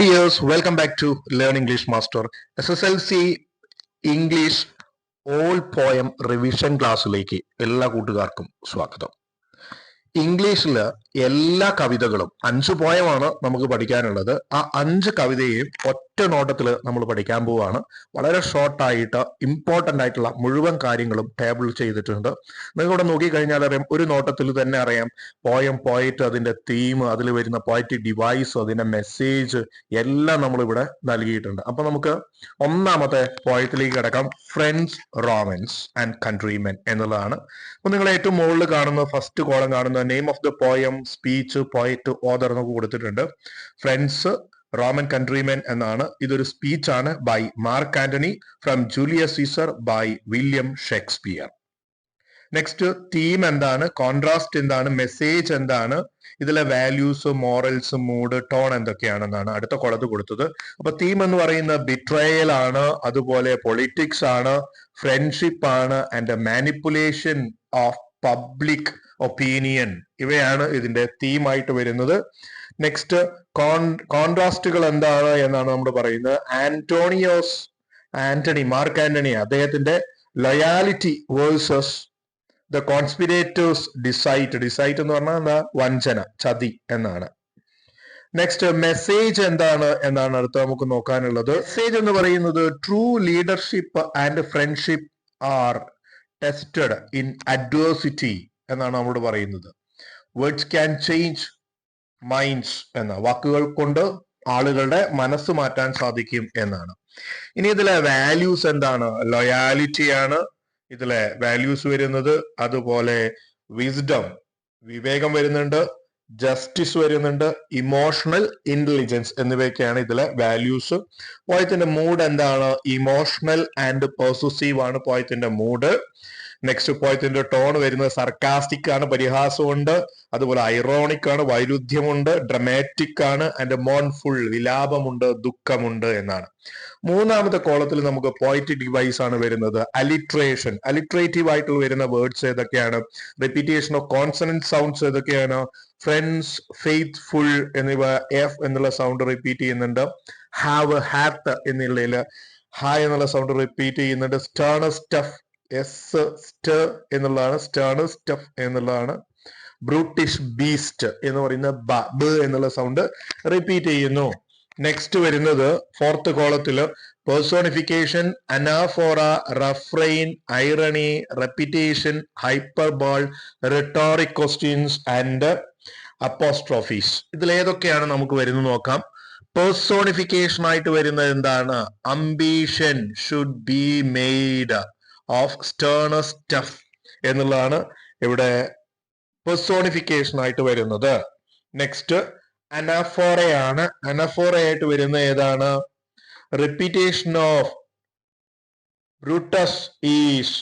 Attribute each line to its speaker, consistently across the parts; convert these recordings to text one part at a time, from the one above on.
Speaker 1: Dears welcome back to learn English master S S L C English all poem revision ക്ലാസ്സിലേക്ക് എല്ലാ കൂട്ടുകാർക്കും സ്വാഗതം. ഇംഗ്ലീഷിൽ എല്ലാ കവിതകളും അഞ്ച് പോയമാണ് നമുക്ക് പഠിക്കാനുള്ളത്. ആ അഞ്ച് കവിതയെയും ഒറ്റ നോട്ടത്തിൽ നമ്മൾ പഠിക്കാൻ പോവുകയാണ് വളരെ ഷോർട്ടായിട്ട് ഇമ്പോർട്ടന്റ് ആയിട്ടുള്ള മുഴുവൻ കാര്യങ്ങളും ടേബിൾ ചെയ്തിട്ടുണ്ട്. നിങ്ങളിവിടെ നോക്കിക്കഴിഞ്ഞാൽ അറിയാം ഒരു നോട്ടത്തിൽ തന്നെ അറിയാം പോയം പോയിറ്റ് അതിന്റെ തീം അതിൽ വരുന്ന പോയിറ്റ് ഡിവൈസ് അതിന്റെ മെസ്സേജ് എല്ലാം നമ്മളിവിടെ നൽകിയിട്ടുണ്ട്. അപ്പൊ നമുക്ക് ഒന്നാമത്തെ പോയത്തിലേക്ക് കിടക്കാം. ഫ്രണ്ട്സ് റോമൻസ് ആൻഡ് കൺട്രിമെൻ എന്നുള്ളതാണ്. അപ്പൊ നിങ്ങൾ ഏറ്റവും മുകളിൽ കാണുന്ന ഫസ്റ്റ് കോളം കാണുന്ന name of the poem speech poet author എന്നൊക്കെ കൊടുത്തിട്ടുണ്ട്. ഫ്രണ്ട്സ് റോമൻ കൺട്രിമെൻ എന്നാണ് ഇതൊരു സ്പീച്ചാണ് by Mark Antony from Julius Caesar by William Shakespeare next theme എന്താണ്? കോൺട്രാസ്റ്റ് എന്താണ്? മെസ്സേജ് എന്താണ്? ഇതിലെ വാല്യൂസ് മോറൽസ് മൂഡ് ടോൺ എന്തൊക്കെയാണെന്നാണ് അടുത്ത കൊളത്ത് കൊടുത്തത്. അപ്പൊ തീം എന്ന് പറയുന്ന ബിട്രയൽ ആണ് അതുപോലെ പൊളിറ്റിക്സ് ആണ് ഫ്രണ്ട്ഷിപ്പ് ആണ് and manipulation of public opinion ഇവയാണ് ഇതിന്റെ തീമായിട്ട് വരുന്നത്. നെക്സ്റ്റ് കോൺ കോൺട്രാസ്റ്റുകൾ എന്താണ് എന്നാണ് നമ്മൾ പറയുന്നത്. ആന്റോണിയോസ് ആന്റണി മാർക്ക് ആന്റണി അദ്ദേഹത്തിന്റെ ലൊയാലിറ്റി വേഴ്സസ് ദ കോൺസ്പിരേറ്റേഴ്സ് ഡിസൈറ്റ് ഡിസൈറ്റ് എന്ന് പറഞ്ഞാൽ എന്താ? വഞ്ചന ചതി എന്നാണ്. നെക്സ്റ്റ് മെസ്സേജ് എന്താണ് എന്നാണ് അടുത്ത നമുക്ക് നോക്കാനുള്ളത്. മെസ്സേജ് എന്ന് പറയുന്നത് true leadership and friendship are tested in adversity എന്നാണ് നമ്മൾ പറയുന്നത്. വേർഡ്സ് ക്യാൻ ചേഞ്ച് മൈൻഡ്സ് എന്ന വാക്കുകൾ കൊണ്ട് ആളുകളുടെ മനസ്സ് മാറ്റാൻ സാധിക്കും എന്നാണ്. ഇനി ഇതിലെ വാല്യൂസ് എന്താണ്? ലൊയാലിറ്റിയാണ് ഇതിലെ വാല്യൂസ് വരുന്നത്. അതുപോലെ വിസ്ഡം വിവേകം വരുന്നുണ്ട്. ജസ്റ്റിസ് വരുന്നുണ്ട്. ഇമോഷണൽ ഇന്റലിജൻസ് എന്നിവയൊക്കെയാണ് ഇതിലെ വാല്യൂസ് പോയത്തിന്റെ മൂഡ് എന്താണ്? ഇമോഷണൽ ആൻഡ് പോസസീവ് ആണ് പോയത്തിന്റെ മൂഡ് നെക്സ്റ്റ് പോയത്തിന്റെ ടോൺ വരുന്നത് സർക്കാസ്റ്റിക് ആണ് പരിഹാസമുണ്ട്. അതുപോലെ ഐറോണിക് ആണ് വൈരുദ്ധ്യമുണ്ട് ഡ്രമാറ്റിക് ആണ് ആൻഡ് മോൺഫുൾ വിലാപമുണ്ട് ദുഃഖമുണ്ട് എന്നാണ്. മൂന്നാമത്തെ കോളത്തിൽ നമുക്ക് പോയിറ്റിക് ഡിവൈസ് ആണ് വരുന്നത് അലിട്രേഷൻ അലിട്രേറ്റീവ് ആയിട്ട് വരുന്ന വേർഡ്സ് ഏതൊക്കെയാണ്? റിപ്പീറ്റേഷൻ ഓഫ് കോൺസണന്റ് സൗണ്ട്സ് ഏതൊക്കെയാണ്? ഫ്രണ്ട്സ് ഫെയ്ത്ത്ഫുൾ എന്നിവ എഫ് എന്നുള്ള സൗണ്ട് റിപ്പീറ്റ് ചെയ്യുന്നുണ്ട്. ഹാവ് ഹാത്ത് എന്നുള്ളതിൽ ഹായ് എന്നുള്ള സൗണ്ട് റിപ്പീറ്റ് ചെയ്യുന്നുണ്ട്. സ്റ്റേണസ് സ്റ്റഫ് എസ് സ്റ്റ് എന്നുള്ളതാണ് സ്റ്റാണ് സ്റ്റഫ് എന്നുള്ളതാണ്. ബ്രൂട്ടിഷ് ബീസ്റ്റ് എന്ന് പറയുന്ന ബ ബ എന്നുള്ള സൗണ്ട് റിപ്പീറ്റ് ചെയ്യുന്നു. നെക്സ്റ്റ് വരുന്നത് ഫോർത്ത് കോളത്തിൽ personification anaphora refrain irony repetition hyperbole rhetoric questions and apostrophes ഇതിൽ ഏതൊക്കെയാണ് നമുക്ക് വരുന്നത് നോക്കാം. പേഴ്സോണിഫിക്കേഷൻ ആയിട്ട് വരുന്നത് എന്താണ്? Ambition should be made of sterner stuff എന്നുള്ളതാണ് ഇവിടെ പെർസോണിഫിക്കേഷൻ ആയിട്ട് വരുന്നത്. നെക്സ്റ്റ് അനഫോറയാണ് അനഫോറയായിട്ട് വരുന്ന ഏതാണ്? Repetition of Brutus is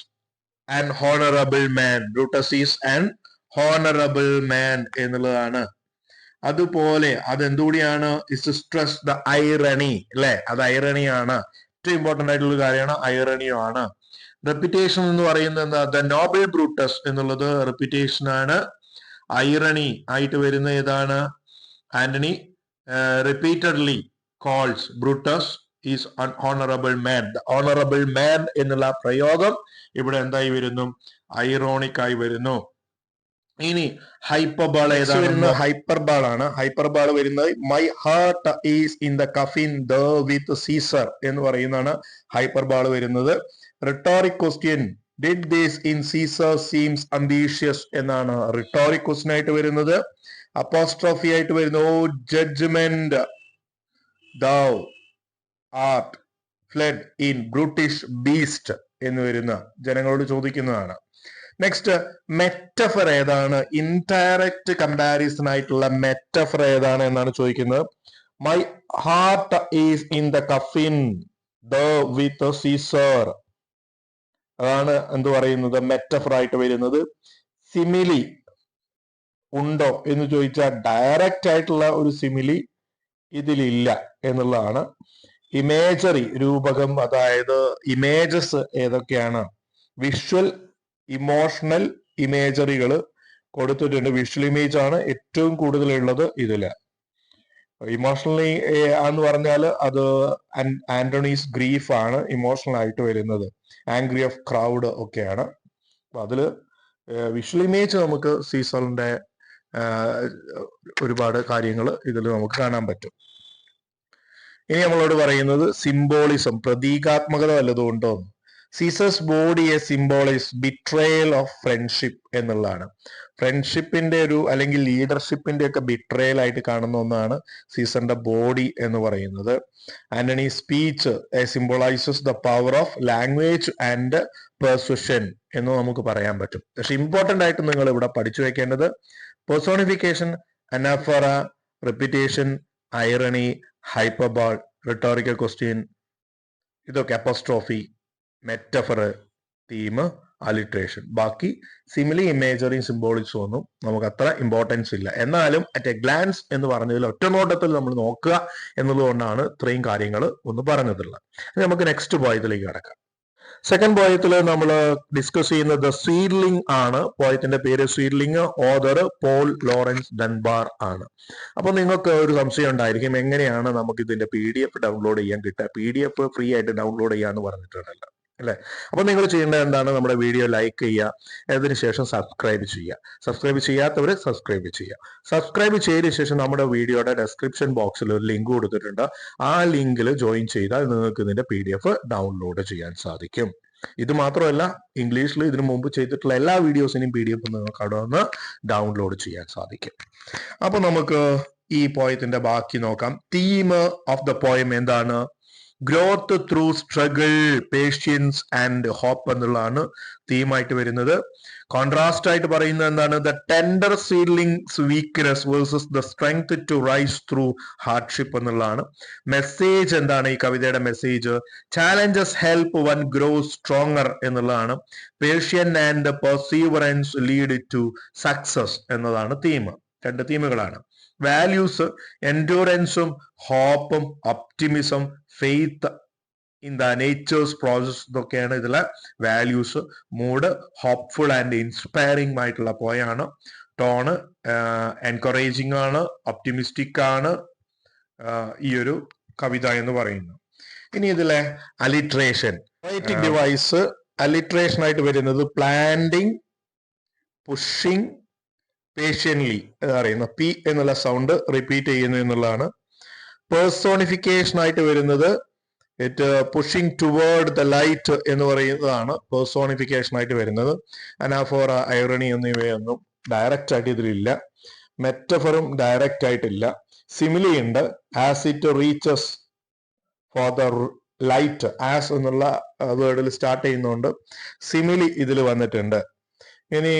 Speaker 1: an honourable man Brutus is an honourable man എന്നുള്ളതാണ്. അതുപോലെ അതെന്തുകൂടിയാണ്? ഇസ് സ്ട്രെസ് ദ ഐറണി അല്ലെ? അത് ഐറണിയാണ് ഏറ്റവും ഇമ്പോർട്ടന്റ് ആയിട്ടുള്ള കാര്യമാണ് ഐറണിയും ആണ്. റെപ്പിറ്റേഷൻ എന്ന് പറയുന്നത് എന്താ? ദ നോബൽ ബ്രൂട്ടസ് എന്നുള്ളത് റെപ്പിറ്റേഷൻ ആണ്. ഐറണി ആയിട്ട് വരുന്ന ഏതാണ്? Antony repeatedly calls Brutus is an honourable man the honourable man എന്നുള്ള പ്രയോഗം ഇവിടെ എന്തായി വരുന്നു? ഐറോണിക് ആയി വരുന്നു. ഇനി ഹൈപ്പർബാൾ ഏതാണ് ഹൈപ്പർബാൾ ആണ്. ഹൈപ്പർബാൾ വരുന്നത് my heart is in the coffin there with Caesar എന്ന് പറയുന്നതാണ് ഹൈപ്പർബാൾ വരുന്നത്. Rhetoric question did this in Caesar seems ambitious എന്നാണ് റിട്ടോറിക് ക്വസ്റ്റ്യൻ ആയിട്ട് വരുന്നത്. അപ്പോസ്ട്രോഫി ആയിട്ട് വരുന്നു. O judgment thou art fled in brutish beast എന്ന് വരുന്ന ജനങ്ങളോട് ചോദിക്കുന്നതാണ്. നെക്സ്റ്റ് മെറ്റഫർ ഏതാണ്? ഇൻഡയറക്റ്റ് കമ്പാരിസൺ ആയിട്ടുള്ള മെറ്റഫർ ഏതാണ് എന്നാണ് ചോദിക്കുന്നത്. My heart is in the coffin there with Caesar അതാണ് എന്ത് പറയുന്നത്? മെറ്റഫർ ആയിട്ട് വരുന്നത്. സിമിലി ഉണ്ടോ എന്ന് ചോദിച്ചാൽ ഡയറക്റ്റ് ആയിട്ടുള്ള ഒരു സിമിലി ഇതിലില്ല എന്നുള്ളതാണ്. ഇമേജറി രൂപകം അതായത് ഇമേജസ് ഏതൊക്കെയാണ്? വിഷ്വൽ ഇമോഷണൽ ഇമേജറികൾ കൊടുത്തിട്ടുണ്ട്. വിഷ്വൽ ഇമേജ് ആണ് ഏറ്റവും കൂടുതൽ ഉള്ളത് ഇതിൽ. ഇമോഷണലി എന്ന് പറഞ്ഞാൽ അത് ആന്റണീസ് ഗ്രീഫ് ആണ് ഇമോഷണൽ ആയിട്ട് വരുന്നത്. ആംഗ്രി ഓഫ് ക്രൗഡ് ഒക്കെയാണ്. അപ്പൊ അതിൽ വിഷ്വൽ ഇമേജ് നമുക്ക് സീസറിന്റെ ഒരുപാട് കാര്യങ്ങൾ ഇതിൽ നമുക്ക് കാണാൻ പറ്റും. ഇനി നമ്മളോട് പറയുന്നത് സിംബോളിസം പ്രതീകാത്മകത വല്ലതുകൊണ്ടോ Caesar's body a symbolise betrayal of friendship എന്നുള്ളതാണ്. ഫ്രണ്ട്ഷിപ്പിന്റെ ഒരു അല്ലെങ്കിൽ ലീഡർഷിപ്പിന്റെ ഒക്കെ ബിട്രയൽ ആയിട്ട് കാണുന്ന ഒന്നാണ് സീസറിന്റെ ബോഡി എന്ന് പറയുന്നത്. Antony speech symbolises the power of language and persuasion എന്ന് നമുക്ക് പറയാൻ പറ്റും. പക്ഷെ ഇമ്പോർട്ടന്റ് ആയിട്ട് നിങ്ങൾ ഇവിടെ പഠിച്ചു വെക്കേണ്ടത് personification anaphora repetition irony hyperbole rhetorical question ഇതൊക്കെ അപ്പോസ്ട്രോഫി മെറ്റഫർ തീം അലിട്രേഷൻ ബാക്കി സിമിലി ഇമേജറി സിംബോളിക്സും ഒന്നും നമുക്ക് അത്ര ഇമ്പോർട്ടൻസ് ഇല്ല. എന്നാലും അറ്റ് എ ഗ്ലാൻസ് എന്ന് പറഞ്ഞതിൽ ഒറ്റ നോട്ടത്തിൽ നമ്മൾ നോക്കുക എന്നതുകൊണ്ടാണ് ഇത്രയും കാര്യങ്ങൾ ഒന്ന് പറഞ്ഞതുള്ളത് നമുക്ക് നെക്സ്റ്റ് പോയത്തിലേക്ക് കിടക്കാം. സെക്കൻഡ് പോയത്തിൽ നമ്മൾ ഡിസ്കസ് ചെയ്യുന്നത് സ്വീഡ്ലിംഗ് ആണ്. പോയത്തിന്റെ പേര് seedling author Paul Laurence Dunbar ആണ്. അപ്പൊ നിങ്ങൾക്ക് ഒരു സംശയം ഉണ്ടായിരിക്കും എങ്ങനെയാണ് നമുക്ക് ഇതിന്റെ പി ഡി എഫ് ഡൗൺലോഡ് ചെയ്യാൻ കിട്ടുക? പി ഡി എഫ് ഫ്രീ ആയിട്ട് ഡൗൺലോഡ് ചെയ്യാന്ന് പറഞ്ഞിട്ടുണ്ടല്ലോ. അല്ലെ? അപ്പൊ നിങ്ങൾ ചെയ്യേണ്ടത് എന്താണ്? നമ്മുടെ വീഡിയോ ലൈക്ക് ചെയ്യുക. അതിനുശേഷം സബ്സ്ക്രൈബ് ചെയ്യുക. സബ്സ്ക്രൈബ് ചെയ്യാത്തവർ സബ്സ്ക്രൈബ് ചെയ്യുക. സബ്സ്ക്രൈബ് ചെയ്ത ശേഷം നമ്മുടെ വീഡിയോയുടെ ഡെസ്ക്രിപ്ഷൻ ബോക്സിൽ ഒരു ലിങ്ക് കൊടുത്തിട്ടുണ്ട്. ആ ലിങ്കിൽ ജോയിൻ ചെയ്താൽ നിങ്ങൾക്ക് ഇതിന്റെ പി ഡൗൺലോഡ് ചെയ്യാൻ സാധിക്കും. ഇത് മാത്രമല്ല ഇംഗ്ലീഷിൽ ഇതിനു മുമ്പ് ചെയ്തിട്ടുള്ള എല്ലാ വീഡിയോസിനും പി ഡി എഫ് നിങ്ങൾക്ക് അവിടെ നിന്ന് ഡൗൺലോഡ് ചെയ്യാൻ സാധിക്കും. അപ്പൊ നമുക്ക് ഈ പോയത്തിന്റെ ബാക്കി നോക്കാം. തീം ഓഫ് ദ പോയം എന്താണ്? Growth through struggle patience and hope എന്നുള്ളതാണ് തീമായിട്ട് വരുന്നത്. കോൺട്രാസ്റ്റ് ആയിട്ട് പറയുന്നത് എന്താണ്? The tender seedling's weakness versus the strength to rise through hardship എന്നുള്ളതാണ്. മെസ്സേജ് എന്താണ് ഈ കവിതയുടെ message challenges help one grow stronger എന്നുള്ളതാണ്. Patient and perseverance lead to success എന്നതാണ് തീം രണ്ട് തീമുകളാണ് വാല്യൂസ് എൻഡൂറൻസും ഹോപ്പും optimism faith in the nature's process ഇതൊക്കെയാണ് ഇതിലെ values mood hopeful and inspiring ആയിട്ടുള്ള പോയാണ്. ടോണ് എൻകറേജിങ് ആണ് ഒപ്റ്റിമിസ്റ്റിക് ആണ് ഈ ഒരു കവിത എന്ന് പറയുന്നത്. ഇനി ഇതിലെ അലിട്രേഷൻ റൈറ്റിംഗ് ഡിവൈസ് അലിട്രേഷൻ ആയിട്ട് വരുന്നത് പ്ലാന്റിങ് പുഷിങ് പേഷ്യൻലി എന്ന് പറയുന്ന പി എന്നുള്ള സൗണ്ട് റിപ്പീറ്റ് ചെയ്യുന്നു എന്നുള്ളതാണ് പേഴ്സോണിഫിക്കേഷൻ ആയിട്ട് വരുന്നത് it pushing toward the light എന്ന് പറയുന്നതാണ് പേഴ്സോണിഫിക്കേഷൻ ആയിട്ട് വരുന്നത്. അനാഫോറ ഐറണി എന്നിവയൊന്നും ഡയറക്റ്റ് ആയിട്ട് ഇതിലില്ല. മെറ്റഫറും ഡയറക്റ്റ് ആയിട്ടില്ല. സിമിലി ഉണ്ട്. As it reaches for the light as എന്നുള്ള വേർഡിൽ സ്റ്റാർട്ട് ചെയ്യുന്നുണ്ട്. സിമിലി ഇതിൽ വന്നിട്ടുണ്ട്. ഇനി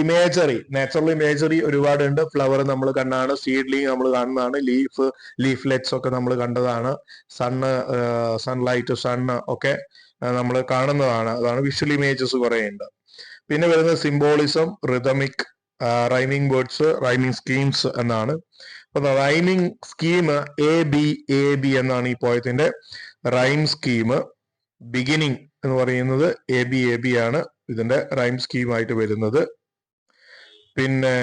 Speaker 1: ഇമേജറി നാച്ചുറൽ ഇമേജറി ഒരുപാടുണ്ട്. ഫ്ലവർ നമ്മൾ കണ്ടാണ് സീഡ്ലിങ് നമ്മൾ കാണുന്നതാണ് ലീഫ് ലീഫ്ലെറ്റ്സ് ഒക്കെ നമ്മൾ കണ്ടതാണ് സണ്ണ് സൺലൈറ്റ് സണ്ണ് ഒക്കെ നമ്മൾ കാണുന്നതാണ്. അതാണ് വിഷ്വൽ ഇമേജസ് കുറെ ഉണ്ട് പിന്നെ വരുന്ന symbolism rhythmic rhyming words rhyming schemes എന്നാണ്. അപ്പൊ rhyming scheme A B A B എന്നാണ് ഈ പോയത്തിന്റെ റൈം സ്കീം ബിഗിനിങ് എന്ന് പറയുന്നത് എ ബി എ ബി ആണ്. ഇതിന്റെ റൈം സ്കീമായിട്ട് വരുന്നത്. പിന്നെ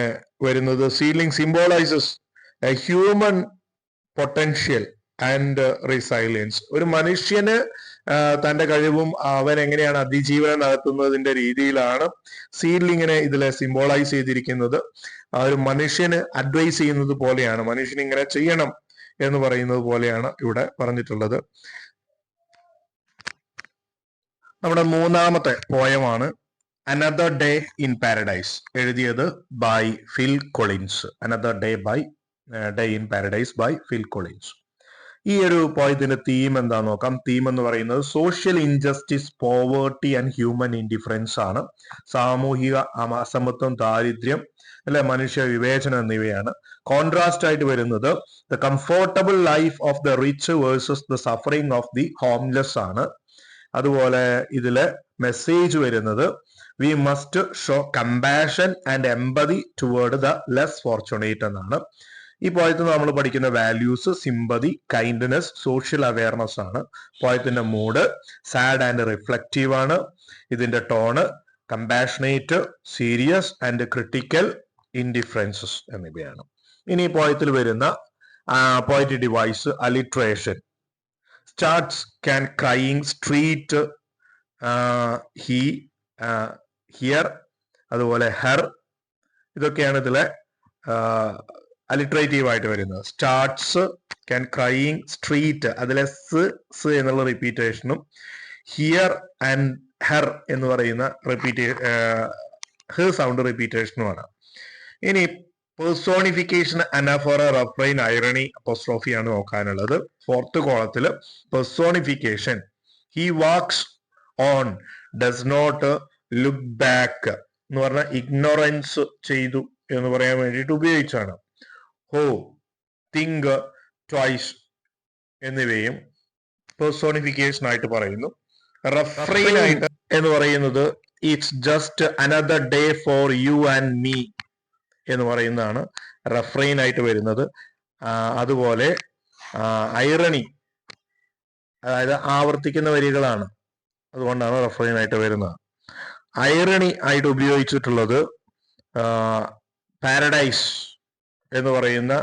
Speaker 1: വരുന്നത് seedling symbolises a human potential and resilience ഒരു മനുഷ്യന് തന്റെ കഴിവും അവൻ എങ്ങനെയാണ് അതിജീവനം നടത്തുന്നതിന്റെ രീതിയിലാണ് സീഡ്ലിങ്ങിനെ ഇതിലെ സിംബോളൈസ് ചെയ്തിരിക്കുന്നത്. ആ ഒരു മനുഷ്യന് അഡ്വൈസ് ചെയ്യുന്നത് പോലെയാണ്. മനുഷ്യൻ ഇങ്ങനെ ചെയ്യണം എന്ന് പറയുന്നത് പോലെയാണ് ഇവിടെ പറഞ്ഞിട്ടുള്ളത്. നമ്മുടെ മൂന്നാമത്തെ പോയമാണ് അനദർ ഡേ ഇൻ പാരഡൈസ് എഴുതിയത് by Phil Collins another day by day in paradise by Phil Collins ഈ ഒരു പോയത്തിന്റെ തീം എന്താ നോക്കാം. തീം എന്ന് പറയുന്നത് social injustice poverty and human indifference ആണ്. സാമൂഹിക അസമത്വം ദാരിദ്ര്യം അല്ലെ മനുഷ്യ വിവേചനം എന്നിവയാണ്. കോൺട്രാസ്റ്റ് ആയിട്ട് വരുന്നത് the comfortable life of the rich versus the suffering of the homeless ആണ്. അതുപോലെ ഇതിൽ മെസ്സേജ് വരുന്നത് we must show compassion and empathy toward the less fortunate എന്നാണ്. ഈ പോയത്ത് നമ്മൾ പഠിക്കുന്ന values sympathy kindness social awareness ആണ്. പോയത്തിന്റെ മൂഡ് സാഡ് ആൻഡ് റിഫ്ലക്റ്റീവ് ആണ്. ഇതിന്റെ tone compassionate serious and critical indifferences എന്നിവയാണ്. ഇനി പോയത്തിൽ വരുന്ന poet device alliteration starts can crying street he hear അതുപോലെ ഹെർ ഇതൊക്കെയാണ് ഇതിലെ അലിട്രേറ്റീവ് ആയിട്ട് വരുന്നത്. സ്റ്റാർട്ട്സ് ക്യാൻ ക്രൈയിങ് സ്ട്രീറ്റ് അതിലെ സ് സ് എന്നുള്ള റിപ്പീറ്റേഷനും ഹിയർ ആൻഡ് ഹെർ എന്ന് പറയുന്ന റിപ്പീറ്റേ ഹ് സൗണ്ട് റിപ്പീറ്റേഷനുമാണ് ഇനി personification anaphora refrain irony apostrophe ആണ് നോക്കാനുള്ളത്. ഫോർത്ത് കോളത്തിൽ personification he walks on does not look back എന്ന് പറഞ്ഞ ഇഗ്നോറൻസ് ചെയ്തു എന്ന് പറയാൻ വേണ്ടിയിട്ട് ഉപയോഗിച്ചാണ്. ഹോ തിങ്ക് ട്വൈസ് എന്നിവയും പെർസോണിഫിക്കേഷൻ ആയിട്ട് പറയുന്നു. റഫ്രൈൻ ആയിട്ട് എന്ന് പറയുന്നത് it's just another day for you and me എന്ന് പറയുന്നതാണ് റഫ്രൈൻ ആയിട്ട് വരുന്നത്. അതുപോലെ ഐറണി അതായത് ആവർത്തിക്കുന്ന വരികളാണ്. അതുകൊണ്ടാണ് റഫ്രൈൻ ആയിട്ട് വരുന്നത്. ഐറണി ആയിട്ട് ഉപയോഗിച്ചിട്ടുള്ളത് പാരഡൈസ് എന്ന് പറയുന്ന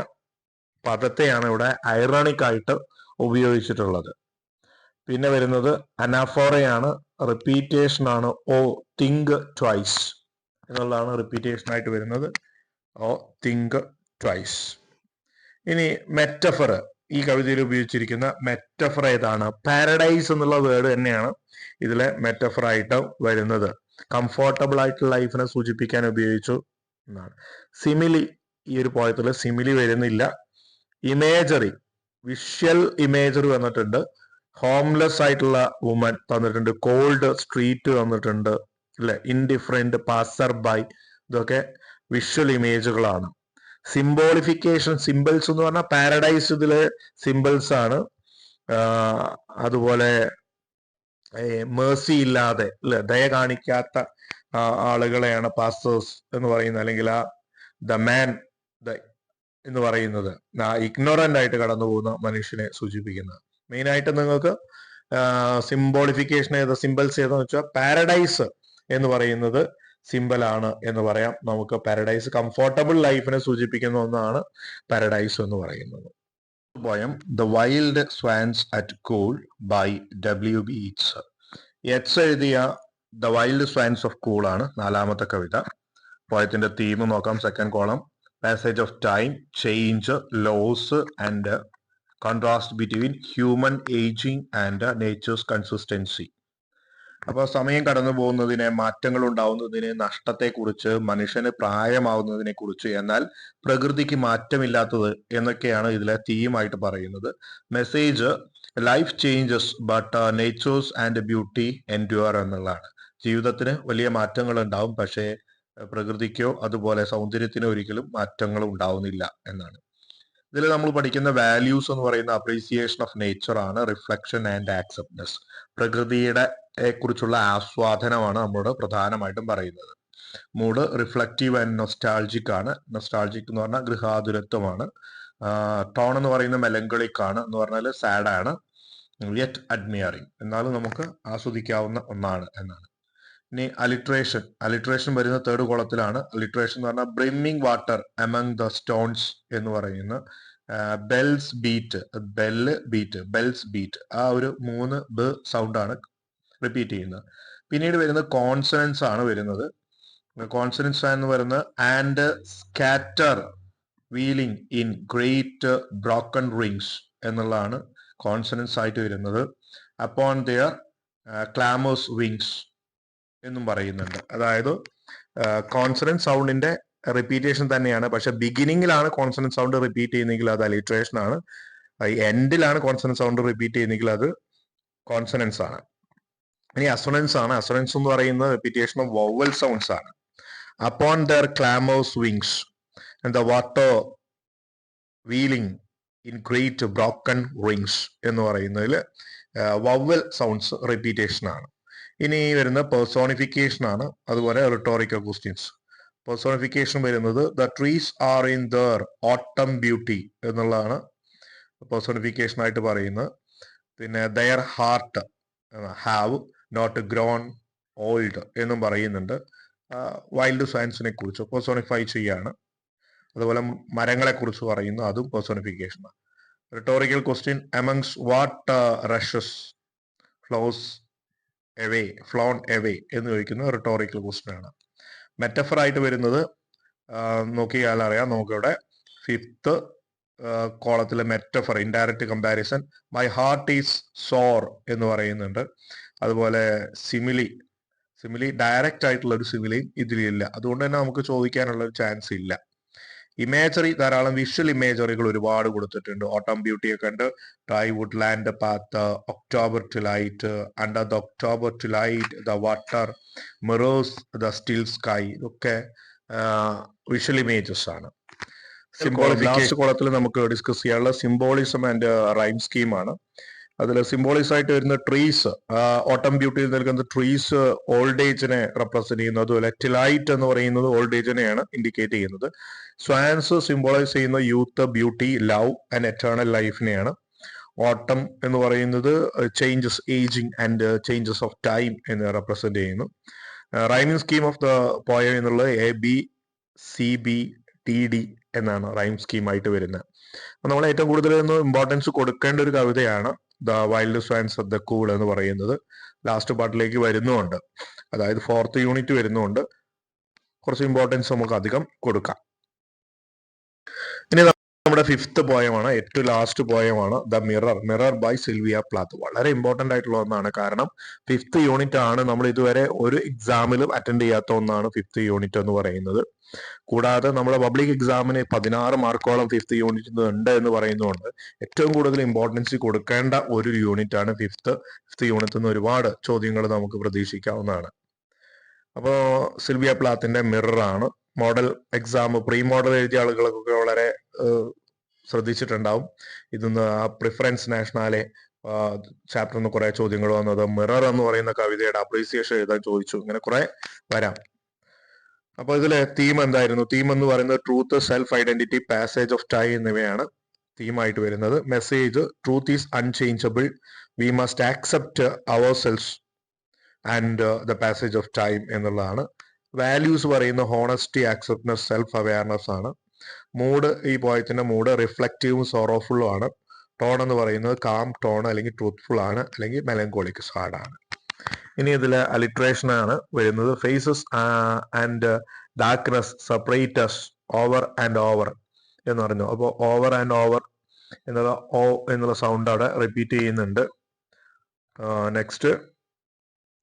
Speaker 1: പദത്തെയാണ് ഇവിടെ ഐറണിക് ആയിട്ട് ഉപയോഗിച്ചിട്ടുള്ളത്. പിന്നെ വരുന്നത് അനാഫോറയാണ് റിപ്പീറ്റേഷൻ ആണ് ഓ തിങ്ക് ട്വൈസ് എന്നുള്ളതാണ് റിപ്പീറ്റേഷൻ ആയിട്ട് വരുന്നത്. ഓ തിങ്ക് ട്വൈസ് ഇനി മെറ്റഫർ ഈ കവിതയിൽ ഉപയോഗിച്ചിരിക്കുന്ന മെറ്റഫർ ഏതാണ്? പാരഡൈസ് എന്നുള്ള വേർഡ് തന്നെയാണ് ഇതിലെ മെറ്റഫർ ആയിട്ട് വരുന്നത്. കംഫോർട്ടബിൾ ആയിട്ടുള്ള ലൈഫിനെ സൂചിപ്പിക്കാൻ ഉപയോഗിച്ചു എന്നാണ്. സിമിലി ഈ ഒരു പോയത്തിൽ സിമിലി വരുന്നില്ല. ഇമേജറി വിഷ്വൽ ഇമേജറി വന്നിട്ടുണ്ട്. ഹോംലെസ് ആയിട്ടുള്ള വുമൻ തന്നിട്ടുണ്ട്. കോൾഡ് സ്ട്രീറ്റ് തന്നിട്ടുണ്ട് അല്ലെ? ഇൻഡിഫറെന്റ് പാസർ ബൈ ഇതൊക്കെ വിഷ്വൽ ഇമേജുകളാണ് സിംബോളിഫിക്കേഷൻ സിമ്പിൾസ് എന്ന് പറഞ്ഞാൽ പാരഡൈസ് ഇതിലെ സിമ്പിൾസ് ആണ്. അതുപോലെ മേഴ്സി ഇല്ലാതെ അല്ലെ ദയ കാണിക്കാത്ത ആളുകളെയാണ് പാസ്റ്റേഴ്സ് എന്ന് പറയുന്നത്. അല്ലെങ്കിൽ ആ ദ മാൻ ദ എന്ന് പറയുന്നത്. ഇഗ്നോറന്റ് ആയിട്ട് കടന്നു പോകുന്ന മനുഷ്യനെ സൂചിപ്പിക്കുന്നത്. മെയിൻ ആയിട്ട് നിങ്ങൾക്ക് സിംബോളിഫിക്കേഷൻ ഏത് സിമ്പിൾസ് ഏതെന്ന് വെച്ചാൽ പാരഡൈസ് എന്ന് പറയുന്നത് സിമ്പിൾ ആണ് എന്ന് പറയാം. നമുക്ക് പാരഡൈസ് കംഫോർട്ടബിൾ ലൈഫിനെ സൂചിപ്പിക്കുന്ന ഒന്നാണ് പാരഡൈസ് എന്ന് പറയുന്നത്. Poem the wild swans at Coole by W B it's Yeats എഴുതിയ the wild swans of Coole ആണ് നാലാമത്തെ കവിത. പോയത്തിന്റെ തീം നോക്കാം second column passage of time change loss and contrast between human ageing and nature's consistency അപ്പോൾ സമയം കടന്നു പോകുന്നതിനെ മാറ്റങ്ങൾ ഉണ്ടാവുന്നതിന് നഷ്ടത്തെക്കുറിച്ച് മനുഷ്യന് പ്രായമാവുന്നതിനെ കുറിച്ച് എന്നാൽ പ്രകൃതിക്ക് മാറ്റമില്ലാത്തത് എന്നൊക്കെയാണ് ഇതിലെ തീമായിട്ട് പറയുന്നത്. Message life changes but nature's and beauty endure എന്നുള്ളതാണ്. ജീവിതത്തിന് വലിയ മാറ്റങ്ങൾ ഉണ്ടാവും പക്ഷേ പ്രകൃതിക്കോ അതുപോലെ സൗന്ദര്യത്തിനോ ഒരിക്കലും മാറ്റങ്ങൾ ഉണ്ടാവുന്നില്ല എന്നാണ്. ഇതിൽ നമ്മൾ പഠിക്കുന്ന വാല്യൂസ് എന്ന് പറയുന്ന അപ്രീസിയേഷൻ ഓഫ് നേച്ചർ ആണ് റിഫ്ലക്ഷൻ ആൻഡ് ആക്സെപ്റ്റൻസ് പ്രകൃതിയുടെ കുറിച്ചുള്ള ആസ്വാദനമാണ് നമ്മളോട് പ്രധാനമായിട്ടും പറയുന്നത്. മൂഡ് റിഫ്ലക്റ്റീവ് ആൻഡ് നൊസ്റ്റാൾജിക് ആണ്. നൊസ്റ്റാൾജിക് എന്ന് പറഞ്ഞാൽ ഗൃഹാതുരത്വമാണ്. ടോൺ എന്ന് പറയുന്ന മെലങ്കളിക് ആണ്. എന്ന് പറഞ്ഞാൽ സാഡ് ആണ്. യെറ്റ് അഡ്മിയറിങ് എന്നാലും നമുക്ക് ആസ്വദിക്കാവുന്ന ഒന്നാണ് എന്നാണ്. ഇനി അലിട്രേഷൻ അലിട്രേഷൻ വരുന്ന തേർഡ് കോളത്തിലാണ് അലിട്രേഷൻ എന്ന് പറഞ്ഞാൽ brimming water among the stones എന്ന് പറയുന്ന bells beat bell beat bells beat ആ ഒരു മൂന്ന് ബ് സൗണ്ട് ആണ്. റിപ്പീറ്റ് ചെയ്യുന്നത്. പിന്നീട് വരുന്നത് കോൺസണൻസ് ആണ് വരുന്നത്. കോൺസണൻസ് എന്ന് പറയുന്നത് and scatter wheeling in great broken rings എന്നുള്ളതാണ് കോൺസണൻസ് ആയിട്ട് വരുന്നത്. അപ്പോൺ ദിയർ ക്ലാമേഴ്സ് വിങ്സ് എന്നും പറയുന്നുണ്ട്. അതായത് കോൺസണൻസ് സൗണ്ടിന്റെ റിപ്പീറ്റേഷൻ തന്നെയാണ്. പക്ഷെ ബിഗിനിങ്ങിലാണ് കോൺസണൻസ് സൗണ്ട് റിപ്പീറ്റ് ചെയ്യുന്നെങ്കിൽ അത് അലിട്രേഷൻ ആണ്. എൻഡിലാണ് കോൺസണൻസ് സൗണ്ട് റിപ്പീറ്റ് ചെയ്യുന്നെങ്കിൽ അത് കോൺസണൻസ് ആണ്. ഇനി അസൊണൻസ് ആണ് അസൊണൻസ് എന്ന് പറയുന്നത് റിപ്പീറ്റേഷൻ ഓഫ് വവൽ സൗണ്ട്സ് ആണ്. Upon their clamorous wings the water wheeling in great broken rings എന്ന് പറയുന്നതിൽ വവൽ സൗണ്ട്സ് റിപ്പീറ്റേഷൻ ആണ്. ഇനി വരുന്ന പേഴ്സോണിഫിക്കേഷൻ ആണ്. അതുപോലെ റിട്ടോറിക്കൽ ക്വസ്റ്റ്യൻസ് പേഴ്സോണിഫിക്കേഷൻ വരുന്നത് the trees are in their autumn beauty എന്നുള്ളതാണ് പേഴ്സോണിഫിക്കേഷൻ ആയിട്ട് പറയുന്നത്. പിന്നെ their heart have not grown old എന്നും പറയുന്നുണ്ട്. വൈൽഡ് സയൻസിനെ കുറിച്ച് പേഴ്സോണിഫൈ ചെയ്യാണ്. അതുപോലെ മരങ്ങളെ കുറിച്ച് പറയുന്നു. അതും personification rhetorical question amongst what rushes flows away flown away എന്ന് ചോദിക്കുന്ന റിട്ടോറിക്കൽ ക്വസ്റ്റ്യൻ ആണ്. മെറ്റഫർ ആയിട്ട് വരുന്നത് നോക്കിയാൽ അറിയാം നമുക്കിവിടെ fifth കോളത്തിലെ metaphor indirect comparison my heart is sore എന്ന് പറയുന്നുണ്ട്. അതുപോലെ സിമിലി സിമിലി ഡയറക്റ്റ് ആയിട്ടുള്ള ഒരു സിമിലിയും ഇതിലില്ല അതുകൊണ്ട് തന്നെ നമുക്ക് ചോദിക്കാനുള്ള ഒരു ചാൻസ് ഇല്ല. ഇമേജറി ധാരാളം വിഷ്വൽ ഇമേജറികൾ ഒരുപാട് കൊടുത്തിട്ടുണ്ട്. ഓട്ടം ബ്യൂട്ടി ഒക്കെ ഉണ്ട്. Dry woodland path October twilight under the October twilight the water mirrors the still sky ഇതൊക്കെ വിഷ്വൽ ഇമേജസ് ആണ്. ലാസ്റ്റ് കോളത്തിൽ നമുക്ക് ഡിസ്കസ് ചെയ്യാനുള്ള സിംബോളിസം ആൻഡ് റൈം സ്കീമാണ് അതിൽ സിംബോളിസ് ആയിട്ട് വരുന്ന ട്രീസ് ഓട്ടം ബ്യൂട്ടിയിൽ നിൽക്കുന്ന ട്രീസ് ഓൾഡ് ഏജിനെ റെപ്രസെന്റ് ചെയ്യുന്നു അതുപോലെ ടിലൈറ്റ് എന്ന് പറയുന്നത് ഓൾഡ് ഏജിനെയാണ് ഇൻഡിക്കേറ്റ് ചെയ്യുന്നത്. സ്വാൻസ് സിംബോളൈസ് ചെയ്യുന്ന youth beauty love and eternal ലൈഫിനെയാണ് autumn എന്ന് പറയുന്നത് changes ageing and changes of time എന്ന് റെപ്രസെന്റ് ചെയ്യുന്നു. Rhyming scheme of the poem എന്നുള്ളത് A B C B T D എന്നാണ് റൈം സ്കീമായിട്ട് വരുന്നത്. അപ്പൊ നമ്മൾ ഏറ്റവും കൂടുതൽ ഇമ്പോർട്ടൻസ് കൊടുക്കേണ്ട ഒരു കവിതയാണ് the wild swans of the Coole എന്ന് പറയുന്നത് ലാസ്റ്റ് പാർട്ടിലേക്ക് വരുന്നുമുണ്ട്. അതായത് ഫോർത്ത് യൂണിറ്റ് വരുന്നുമുണ്ട്. കുറച്ച് ഇമ്പോർട്ടൻസ് നമുക്ക് അധികം കൊടുക്കാം. ഇനി നമ്മുടെ ഫിഫ്ത്ത് പോയമാണ് ഏറ്റവും last പോയമാണ് the mirror mirror by Sylvia Plath വളരെ ഇമ്പോർട്ടന്റ് ആയിട്ടുള്ള ഒന്നാണ്. കാരണം ഫിഫ്ത്ത് യൂണിറ്റ് ആണ് നമ്മൾ ഇതുവരെ ഒരു എക്സാമിലും അറ്റൻഡ് ചെയ്യാത്ത ഒന്നാണ് ഫിഫ്ത്ത് യൂണിറ്റ് എന്ന് പറയുന്നത്. കൂടാതെ നമ്മുടെ പബ്ലിക് എക്സാമിന് പതിനാറ് മാർക്കോളം ഫിഫ്ത്ത് യൂണിറ്റ് ഉണ്ട് എന്ന് പറയുന്നതുകൊണ്ട് ഏറ്റവും കൂടുതൽ ഇമ്പോർട്ടൻസ് കൊടുക്കേണ്ട ഒരു യൂണിറ്റ് ആണ് ഫിഫ്ത്ത് ഫിഫ്ത്ത് യൂണിറ്റ് നിന്ന് ഒരുപാട് ചോദ്യങ്ങൾ നമുക്ക് പ്രതീക്ഷിക്കാവുന്നതാണ്. അപ്പോൾ സിൽവിയ പ്ലാത്തിന്റെ മിറർ ആണ്. മോഡൽ എക്സാം പ്രീ മോഡൽ എഴുതിയ ആളുകൾക്കൊക്കെ വളരെ ശ്രദ്ധിച്ചിട്ടുണ്ടാവും. ഇതൊന്ന് ആ പ്രിഫറൻസ് നാഷണാലെ ചാപ്റ്ററിൽ നിന്ന് കുറെ ചോദ്യങ്ങൾ വന്നത് മിറർ എന്ന് പറയുന്ന കവിതയുടെ അപ്രീസിയേഷൻ എഴുതാൻ ചോദിച്ചു. ഇങ്ങനെ കുറെ വരാം. അപ്പൊ ഇതിലെ തീം എന്തായിരുന്നു? തീം എന്ന് പറയുന്നത് truth self identity passage of time എന്നിവയാണ് തീമായിട്ട് വരുന്നത്. Message truth is unchangeable we must accept our selves and the passage of time എന്നുള്ളതാണ്. വാല്യൂസ് പറയുന്ന ഹോണസ്റ്റി ആക്സെപ്റ്റ്നസ് സെൽഫ് അവയർനെസ് ആണ്. മൂഡ് ഈ പോയത്തിന്റെ മൂഡ് റിഫ്ലക്റ്റീവും സോറോഫുള്ളും ആണ്. ടോൺ എന്ന് പറയുന്നത് കാം ടോൺ അല്ലെങ്കിൽ ട്രൂത്ത്ഫുൾ ആണ് അല്ലെങ്കിൽ മെലങ്കോളിക് സാഡ് ആണ്. ഇനി ഇതിൽ അലിട്രേഷൻ ആണ് വരുന്നത്. Faces and darkness separates over and over എന്ന് പറഞ്ഞു. അപ്പോൾ ഓവർ ആൻഡ് ഓവർ എന്നുള്ള ഓ എന്നുള്ള സൗണ്ട് അവിടെ റിപ്പീറ്റ് ചെയ്യുന്നുണ്ട്. നെക്സ്റ്റ്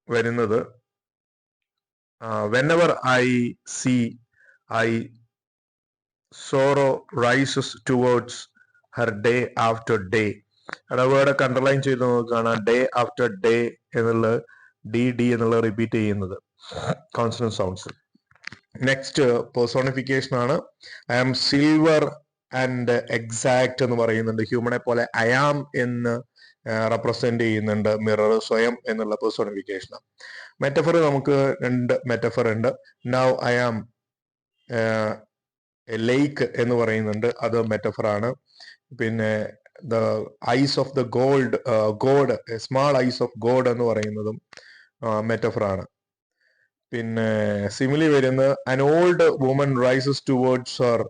Speaker 1: വരുന്നത് whenever I see I sorrow rises towards her day after day അവിടെ വേർഡൊക്കെ അണ്ടർലൈൻ ചെയ്ത് നോക്കുകയാണ്. ഡേ ആഫ്റ്റർ ഡേ എന്നുള്ള ഡി ഡി എന്നുള്ള റിപ്പീറ്റ് ചെയ്യുന്നത്. കോൺസ്റ്റന്റ് സൗണ്ട്സ് നെക്സ്റ്റ് പേഴ്സോണിഫിക്കേഷൻ ആണ്. I am silver and exact എന്ന് പറയുന്നുണ്ട്. ഹ്യൂമനെ പോലെ ഐ ആം എന്ന് റെപ്രസെന്റ് ചെയ്യുന്നുണ്ട്. മിറർ സ്വയം എന്നുള്ള പേഴ്സോണിഫിക്കേഷൻ മെറ്റഫർ നമുക്ക് രണ്ട് മെറ്റഫർ ഉണ്ട്. നൗ ഐ ആം ലേക്ക് എന്ന് പറയുന്നുണ്ട്. അത് മെറ്റഫറാണ് പിന്നെ the eyes of the gold god small eyes of god എന്ന് പറയുന്നതും മെറ്റഫറാണ് പിന്നെ സിമിലി വരുന്ന an old woman rises towards are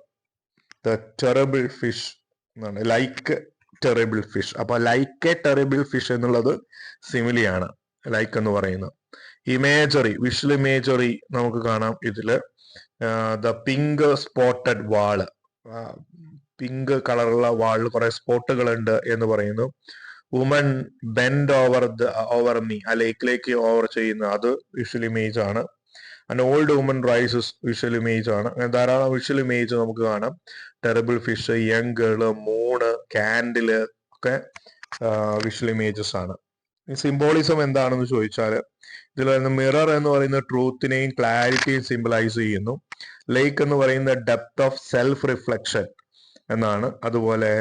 Speaker 1: the terrible fish എന്നാണ്. ലൈക്ക് ടെറബിൾ ഫിഷ് അപ്പൊ ലൈക്ക് എ ടെറബിൾ ഫിഷ് എന്നുള്ളത് സിമിലിയാണ് ലൈക്ക് എന്ന് പറയുന്നത്. ഇമേജറി വിഷ്വൽ ഇമേജറി നമുക്ക് കാണാം ഇതിൽ. The pink spotted wall pink കളറുള്ള വാളിൽ കുറെ സ്പോട്ടുകൾ ഉണ്ട് എന്ന് പറയുന്നു. Woman bend over the over me ആ ലേക്കിലേക്ക് ഓവർ ചെയ്യുന്ന അത് വിഷ്വൽ ഇമേജ് ആണ്. And old woman rises visual image ആണ്. അങ്ങനെ ധാരാളം വിഷ്വൽ ഇമേജ് നമുക്ക് കാണാം. Terrible fish young girl moon candle ഒക്കെ വിഷ്വൽ ഇമേജസ് ആണ്. സിംബോളിസം എന്താണെന്ന് ചോദിച്ചാൽ ഇതിൽ വരുന്ന മിറർ എന്ന് പറയുന്ന ട്രൂത്തിനെയും ക്ലാരിറ്റിയും സിംബലൈസ് ചെയ്യുന്നു. ലേക്ക് എന്ന് പറയുന്ന ഡെപ്ത് ഓഫ് സെൽഫ് റിഫ്ലക്ഷൻ എന്നാണ്. അതുപോലെ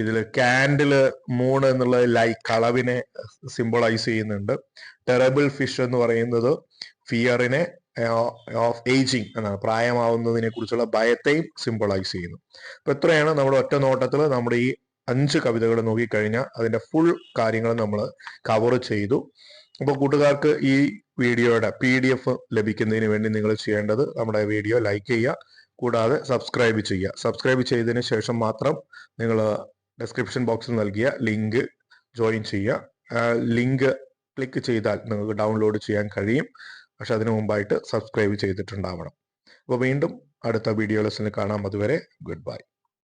Speaker 1: ഇതിൽ കാൻഡിൽ മൂൺ എന്നുള്ള ലൈ കളവിനെ സിംബോളൈസ് ചെയ്യുന്നുണ്ട്. ടെറബിൾ ഫിഷ് എന്ന് പറയുന്നത് ഫിയറിനെ ഓഫ് ഏജിങ് എന്നാണ്. പ്രായമാവുന്നതിനെ കുറിച്ചുള്ള ഭയത്തെയും സിംബോളൈസ് ചെയ്യുന്നു. അപ്പൊ ഇത്രയാണ് നമ്മുടെ ഒറ്റ നോട്ടത്തിൽ നമ്മുടെ ഈ അഞ്ച് കവിതകൾ നോക്കിക്കഴിഞ്ഞാൽ അതിന്റെ ഫുൾ കാര്യങ്ങൾ നമ്മൾ കവർ ചെയ്തു. അപ്പോൾ കൂട്ടുകാർക്ക് ഈ വീഡിയോയുടെ പി ഡി എഫ് ലഭിക്കുന്നതിന് വേണ്ടി നിങ്ങൾ ചെയ്യേണ്ടത് നമ്മുടെ വീഡിയോ ലൈക്ക് ചെയ്യുക കൂടാതെ സബ്സ്ക്രൈബ് ചെയ്യുക. സബ്സ്ക്രൈബ് ചെയ്തതിന് ശേഷം മാത്രം നിങ്ങൾ ഡിസ്ക്രിപ്ഷൻ ബോക്സിൽ നൽകിയ ലിങ്ക് ജോയിൻ ചെയ്യുക. ലിങ്ക് ക്ലിക്ക് ചെയ്താൽ നിങ്ങൾക്ക് ഡൗൺലോഡ് ചെയ്യാൻ കഴിയും. പക്ഷെ അതിനു മുമ്പായിട്ട് സബ്സ്ക്രൈബ് ചെയ്തിട്ടുണ്ടാവണം. അപ്പോൾ വീണ്ടും അടുത്ത വീഡിയോ ലെസ്സിന് കാണാം. അതുവരെ ഗുഡ് ബൈ